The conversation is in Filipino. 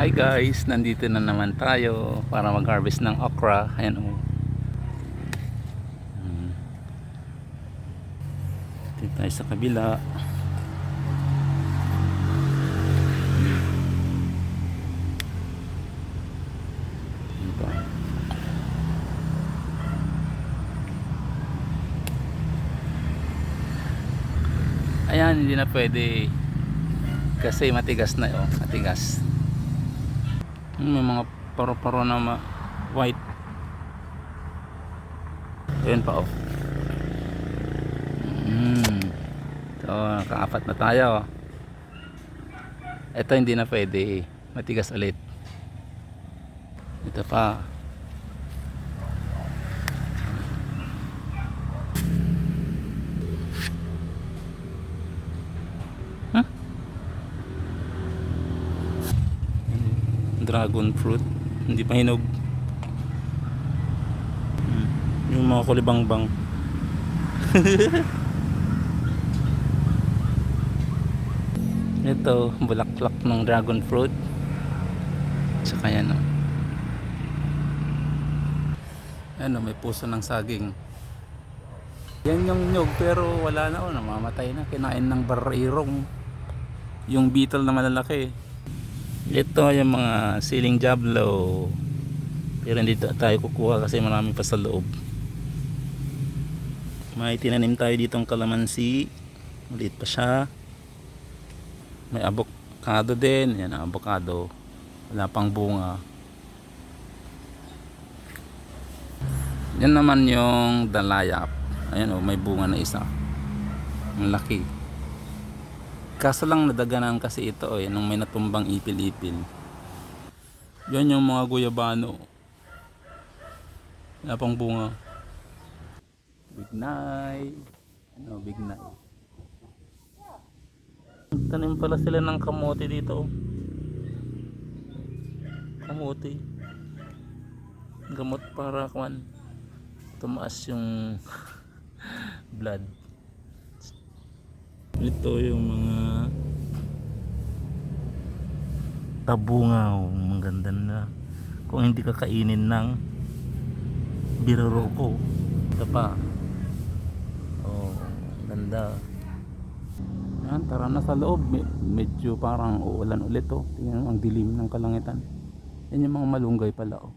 Hi guys, nandito na naman tayo para mag-harvest ng okra. Ayan o. Hmm. Dito tayo sa kabila. Dito. Ayan, hindi na pwede kasi matigas na oh, matigas. May mga paro-paro na ma white. Ayun pa oh. Mm. So, nakaapat na tayo. Ito hindi na pwede. Matigas ulit. Ito pa. Dragon fruit. Hindi pa hinog. Hmm. Yung mga kulibangbang. Ito, bulaklak ng dragon fruit. Tsaka yan o. Ano, may puso ng saging. Yan yung nyog pero wala na o, namamatay na. Kinain ng barirong. Yung beetle na malalaki. Ito yung mga siling jablo. Pero hindi ta- tayo kukuha kasi marami pa sa loob. May tinanim tayo ditong kalamansi. Maliit pa siya. May avocado din. Yan avocado. Wala pang bunga. Yan naman yung dalayap. Ayan o, may bunga na isa. Ang laki. Kaso lang nadaganan kasi ito eh, nung may natumbang ipil-ipil. Yan yung mga guyabano. Wala pang bunga. Big night. Ano, big night. Tanim pala sila ng kamote dito. oh. Kamote. Gamot para kwan. Tumaas yung blood. Ito yung mga tabungaw. Maganda na. Kung hindi ka kainin ng biroroko. Ito pa. Oh, ganda. Yan, tara na sa loob. Me- medyo parang uulan ulit oh. Tingnan ang dilim ng kalangitan. Yan yung mga malunggay pala oh.